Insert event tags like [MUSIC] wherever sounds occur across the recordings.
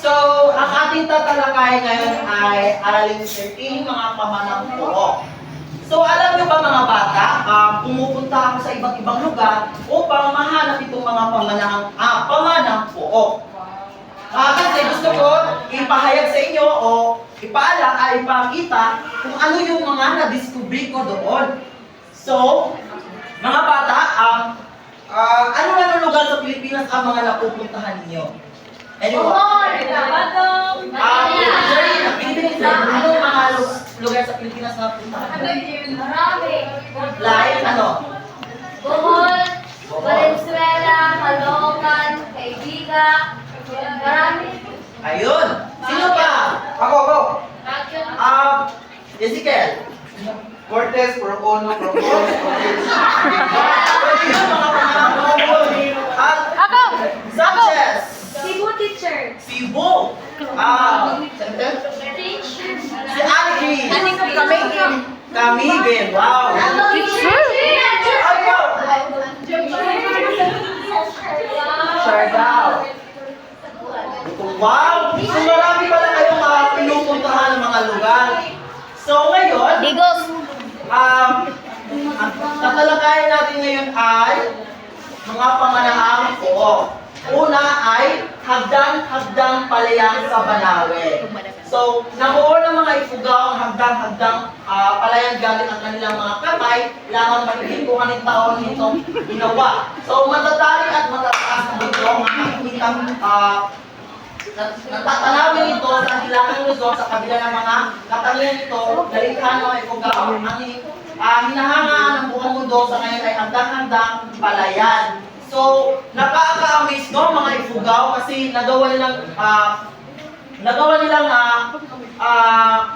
So, ang ating tatalakay ngayon ay Aralin 13, mga pamanang puok. So, alam nyo ba mga bata, ah, pumupunta ako sa iba't ibang lugar upang mahanap itong mga pamanang, ah, pamanang puok. Ah, kasi gusto ko ipahayag sa inyo o ipaala ay ipakita kung ano yung mga na-discover ko doon. So, mga bata, um, ah, ano na lugar sa Pilipinas ang mga napupuntahan niyo? Anyone? Ah, Jerry, Pilipinas, ano mga lu- lugar sa Pilipinas na? Like, ano? Caloocan, Caydiga, marami. Ayun. Sino pa? Ako, ako. Ah, Ezekiel. Cortez, Procono, Procon, Cortez. Mga. At Ako! Sanchez. Teacher. Cebu. Ah, si Ali. Ano ko kamigin? Kamigin. Wow. Ayaw. Siargao. Wow! So marami pala kayong mga pinupuntahan ng mga lugar. So ngayon, Digos! um, ang tatalakayan natin ngayon ay mga panganahang puo. Una ay hagdang-hagdang palayang sa Banawe. So, nabuo ng mga ifugaw ang hagdang-hagdang ah, palayang gamit ang kanilang mga kamay, lamang mahigituhan ng taon nitong ginawa. So, matatali at matataas na ito ang makikitang uh, natatanawin ito sa hilangang Luzon sa kabila ng mga katangian nito, dalikhan ng ifugaw ang uh, hinahanga ng buong mundo sa ngayon ay hagdang-hagdang palayan. So, nakaka-amaze no mga ifugaw kasi nagawa nilang ah, nagawa nilang ah ah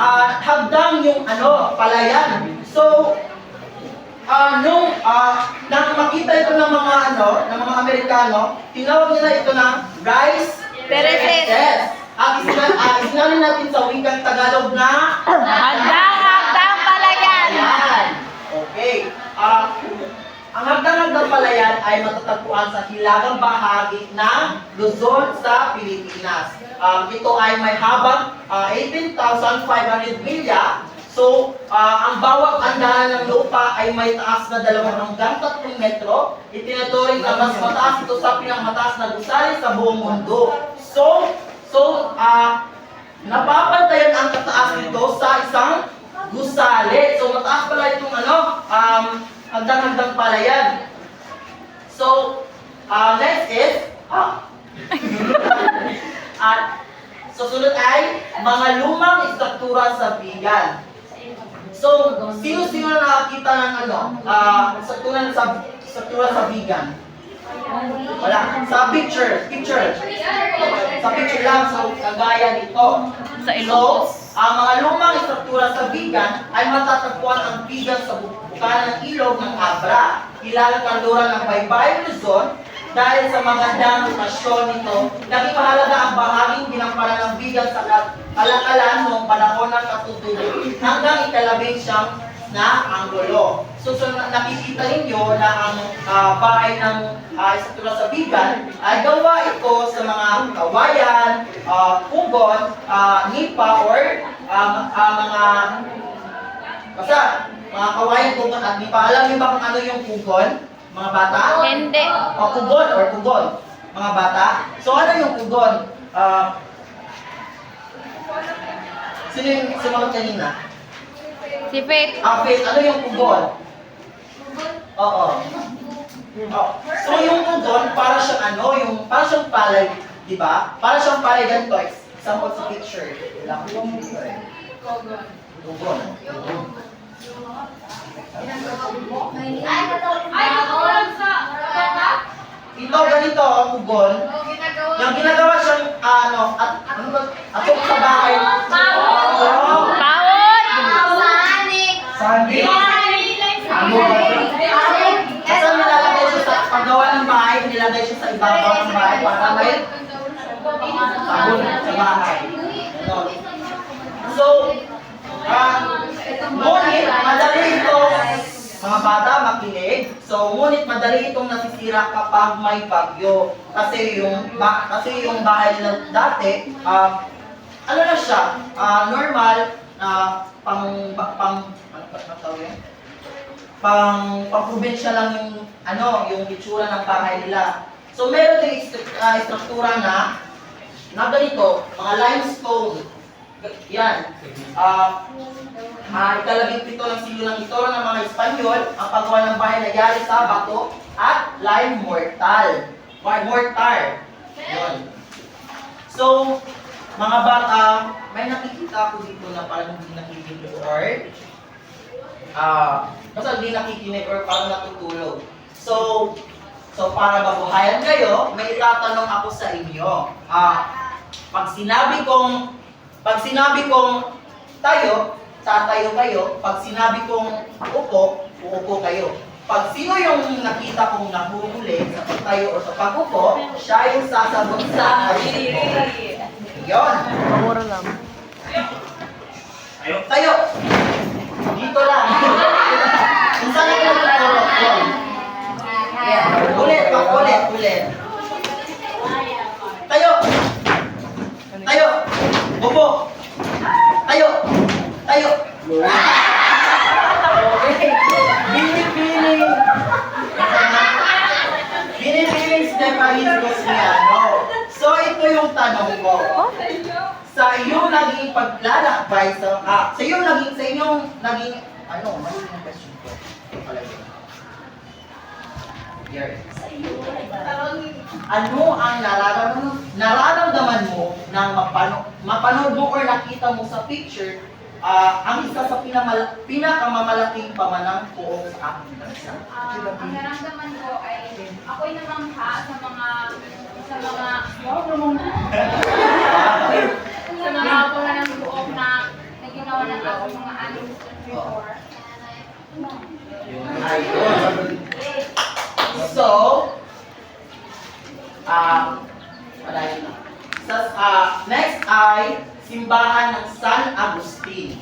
ah, hagdang yung ano, palayan. So, ah nung ah nang makita ito ng mga ano, ng mga Amerikano, tinawag nila ito na rice Pereses. Yes. At isinan, ah, isinanin natin sa wikang Tagalog na Hagdang-hagdang palayan! Ayan. Okay. Ah, ang hagdang-hagdang palayan ay matatagpuan sa hilagang bahagi ng Luzon sa Pilipinas. Um, ito ay may habang ah, 18,500 milya. So, ah, ang bawat andahan ng lupa ay may taas na 2 hanggang 3 metro. Itinuturing na mas mataas ito sa pinakmataas na gusali sa buong mundo. So, so, ah, napapantayan ang kataas nito sa isang gusali. So, mataas pala itong ano, um, hagdang-hagdang palayan. So, uh, next is, ah, [LAUGHS] at susunod ay mga lumang istruktura sa bigan. So, sino-sino na nakakita ng ano, ah, struktura sa struktura sa bigan? Wala. Sa picture, picture. Sa picture lang, so kagaya nito. Sa So, Ilocos. Ang mga lumang istruktura sa bigan ay matatagpuan ang bigan sa bukaan ng ilog ng Abra. Kilalang kanluran ng Baybayin Luzon dahil sa magandang lokasyon nito, naging mahalaga ang bahaging ginamparan ng bigan sa kal- kalakalan noong panahon ng katutubo hanggang ikalabing siyang na anggulo. So, so na- nakikita ninyo na ang ah, bahay ng uh, istruktura sa bigan ay gawa ito sa mga kawayan, uh, ah, nipa, or um, ah, mga basta mga kawayan, pugon at nipa. Alam niyo ba kung ano yung pugon? Mga bata? Hindi. O kugon or kugon. Mga bata. So ano yung kugon? Ah, sino yung sumagot kanina? Si Faith. Ah, Faith, ano yung kugon? Oo. Oh. So yung kugon, para siyang ano, yung para siyang palay, di ba? Para siyang palay ganito. Example sa picture. Lang yung picture. Kugon. Kugon. Ay, katulad sa Ito ganito ang kugon. Yung ginagawa siyang ano, at ano ba? Atok sa bahay. Oo. Pawod! Sanik. Sandi. Ano ba? Kasi nilalagay siya sa paggawa ng bahay, nilagay siya sa ibabaw ng bahay para may sabon sa bahay. Ano? So, ah, ngunit, madali ito mga bata So, ngunit madali itong nasisira kapag may bagyo. Kasi yung ba, kasi yung bahay nila dati, ah, ano na siya, ah, normal na pang ba- pang ano ba tawag? Pang pang probinsya lang yung ano, yung itsura ng bahay nila. So, meron din istru- ah, struktura na na ganito, mga limestone. Yan. Ah, Ah, ikalabing pito ng silulang ito ng mga Espanyol, ang paggawa ng bahay na yari sa bato at lime mortal. Or mortar. Yun. So, mga bata, may nakikita ako dito na parang hindi nakikinig or ah, basta hindi nakikinig or parang natutulog. So, so para mabuhayan kayo, may itatanong ako sa inyo. Ah, pag sinabi kong pag sinabi kong tayo, tatayo kayo. Pag sinabi kong upo, uupo kayo. Pag sino yung nakita kong nahuhuli sa pagtayo o sa pag-upo, siya yung sasagot sa Yun. Mura lang. Tayo. Tayo. Dito lang. Kung saan ako natuturo? Yun. Yeah. Ulit, pag ulit, ulit. Tayo. Tayo. Upo. Tayo. Tayo. Okay. Binibining. Binibining Stephanie Gosmiano. So, ito yung tanong ko. Sa iyong naging paglalakbay sa ah, sa iyong naging sa inyong naging ano, ano yung question ko? Ito pala yun. Here. Ano ang nararamdaman, nararamdaman mo nang mapano, mapanood mo or nakita mo sa picture ah, ang isa sa pinamal, pinakamamalaking pamanang poong sa aking bansa? Ah, ang naramdaman ko ay ako'y namangha sa mga sa mga [LAUGHS] sa mga pula ng buok na na ginawa ng aking mga aning before. Ayun. So, ah, wala yun. Sa, ah, next ay simbahan ng San Agustin.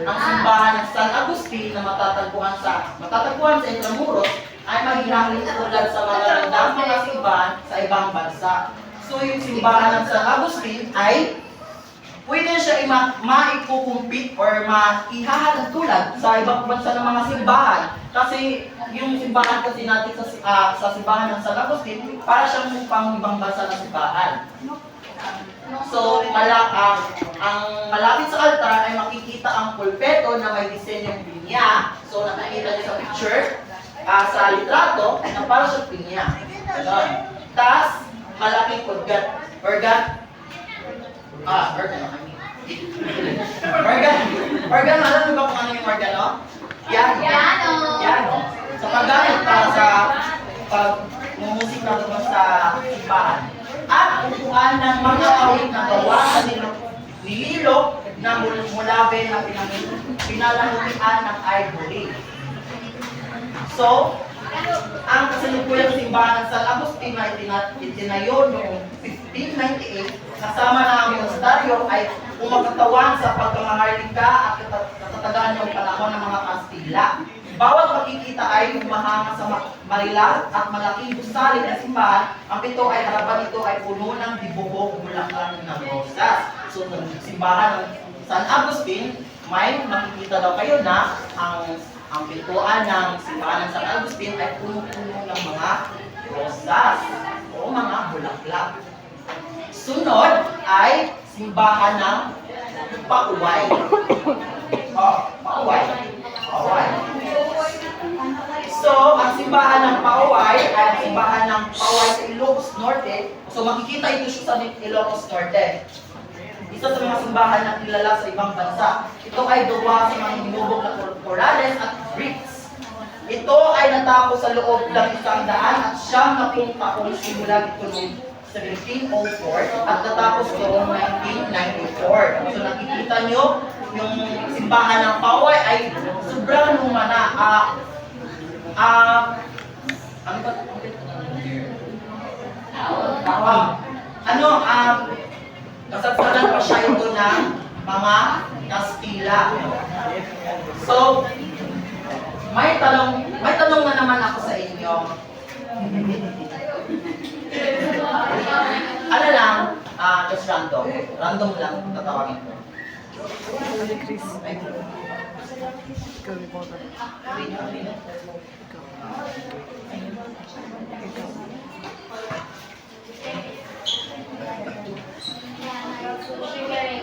Ang simbahan ng San Agustin na matatagpuan sa matatagpuan sa Intramuros ay maghihangin tulad sa mga landang mga simbahan sa ibang bansa. So yung simbahan ng San Agustin ay pwede siya maikukumpit or maihahalad tulad sa ibang bansa ng mga simbahan. Kasi yung simbahan kasi natin sa, ah, sa simbahan ng San Agustin, para siyang pang ibang bansa na simbahan. So, mala, ah, ang malapit sa altar ay makikita ang pulpeto na may disenyong pinya. So, nakikita niyo sa picture, ah, sa litrato, na para sa pinya. Ganon. Tapos, malaking organ, organ, ah, organ, organ, organ, alam niyo ba kung ano yung organ, no? Piano. Piano. Piano. Sa paggamit para sa pag mumusik na doon sa simbahan. At upuan ng mga awit na gawa sa nililok na mul- mulabe na pinalamukian ng ivory. So, ang kasalukuyang simbahan ng San Agustin itina- itinayo noong 1598 kasama na ang monastaryo ay umakatawan sa pagkamaharlika at kata- katatagan ng panahon ng mga Kastila. Bawat makikita ay humahanga sa ma- marilag at malaking gusali na simbahan. Ang pito ay harapan nito ay puno ng dibuhok bulaklak ng rosas. So, simbahan ng San Agustin, may makikita daw kayo na ang ang pintuan ng simbahan ng San Agustin ay puno-puno ng mga rosas o mga bulaklak. Sunod ay simbahan ng Pauway. [COUGHS] Oh, Pauway. Pauway. So, ang simbahan ng Pauway ay ang simbahan ng Pauway sa Ilocos Norte. So, makikita ito siya sa Ilocos Norte. Isa sa mga simbahan na kilala sa ibang bansa. Ito ay gawa sa mga hinubog na corales at bricks. Ito ay natapos sa loob ng isang daan at siyam na pong taong simula ito 1704 at natapos noong 1994. So nakikita nyo, yung simbahan ng Paway ay sobrang luma na. Ah, ah, ano ba? Ah, ano, ah, Kasagsagan pa siya ito ng mga Kastila. So, may tanong, may tanong na naman ako sa inyo. Just random. Random lang, tatawagin ko. Ay. Wait,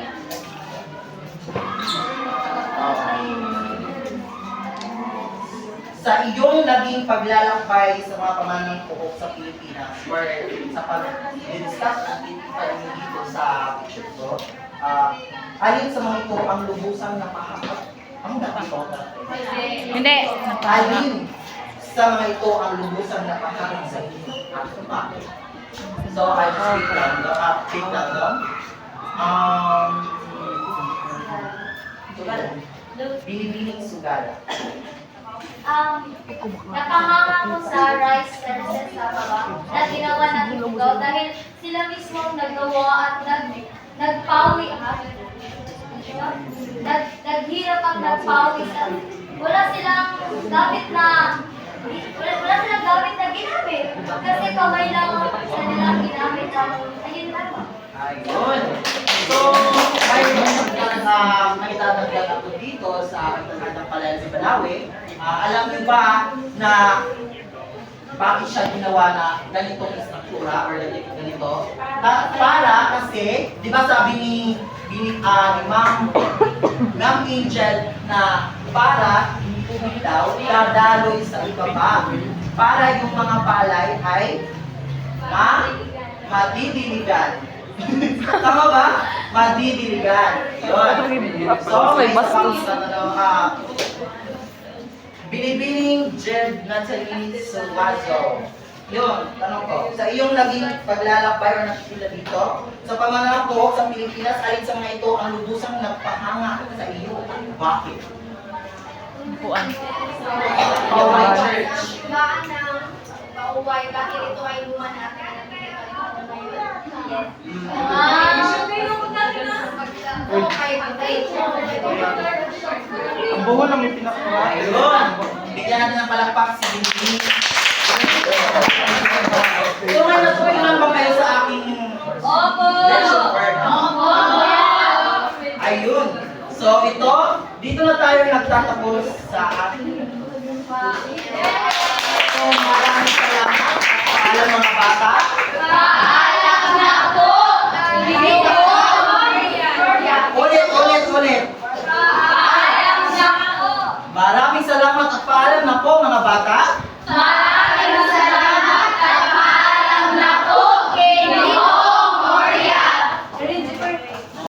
sa iyong naging paglalakbay sa mga pamanang puhok sa Pilipinas or sa pag-discuss natin tayo dito sa picture ko, ah, alin sa mga ito ang lubusang napahakot? Ang ko Hindi. Alin sa mga ito ang lubusang napahakot sa inyong atma? So, I speak random. Uh, speak random. Um, sugala. Binibining sugala. Um, napahanga ko sa rice terraces sa baba na ginawa ng Ibugaw dahil sila mismo ang nagawa at nag, nagpawi ha? Nag, naghirap at nagpawi sa wala silang gamit na wala, wala silang gamit na ginamit kasi kamay lang ang kanilang ginamit ang ayun lang Ayun. So, ay uh, may dadagdag ako dito sa aking tanghadang palayan sa Balawi. Ah, alam niyo ba na bakit siya ginawa na ganitong istruktura or ganito? ganito? Ta- para kasi, di ba sabi ni, ni, ni Ma'am, Ma'am Angel na para hindi pumilaw, dadaloy sa ibaba. Para yung mga palay ay ma madidiligan. [LAUGHS] Tama ba? Madidiligan. Yun. So, may tanong, ah, Binibining Jed Natalie Salvazo. Yun, tanong ko. Sa iyong naging paglalakbay o nakikita dito, sa pamanang ko sa Pilipinas, alin sa mga ito ang lubusang nagpahanga sa iyo? Bakit? Puan. Oh, my church. Gaan ng pauway dahil ito ay luma natin. Ang buho lang may pinakawa. Ayun. Bigyan natin ng palakpak si Binibining. So, may natutunan ba kayo sa aking Opo! word? Ayun. So, ito, dito na tayo nagtatapos sa ating So, maraming salamat. Paalam mga bata. Paalam na po! Ulit, ulit, ulit. Paalam na po! Maraming salamat at paalam na po mga bata.